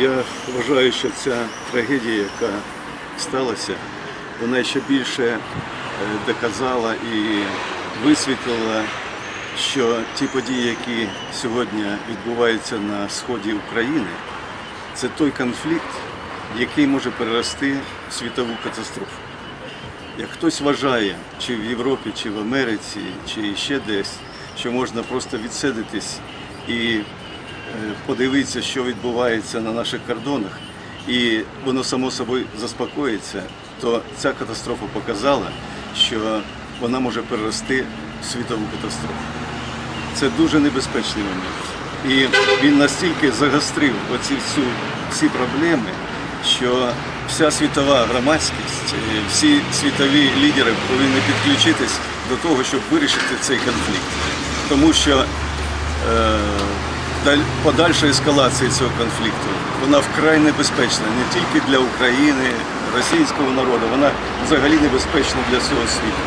Я вважаю, що ця трагедія, яка сталася, вона ще більше е, доказала і висвітлила, що ті події, які сьогодні відбуваються на сході України, це той конфлікт, який може перерости в світову катастрофу. Як хтось вважає, чи в Європі, чи в Америці, чи ще десь, що можна просто відсидитись і е, подивитися, що відбувається на наших кордонах, і воно само собою заспокоїться, то ця катастрофа показала, що вона може перерости в світову катастрофу. Це дуже небезпечний момент. І він настільки загострив оці всю, всі проблеми, що вся світова громадськість, е, всі світові лідери повинні підключитись до того, щоб вирішити цей конфлікт. Тому що е, даль- подальша ескалація цього конфлікту, вона вкрай небезпечна не тільки для України, російського народу, вона взагалі небезпечна для всього світу.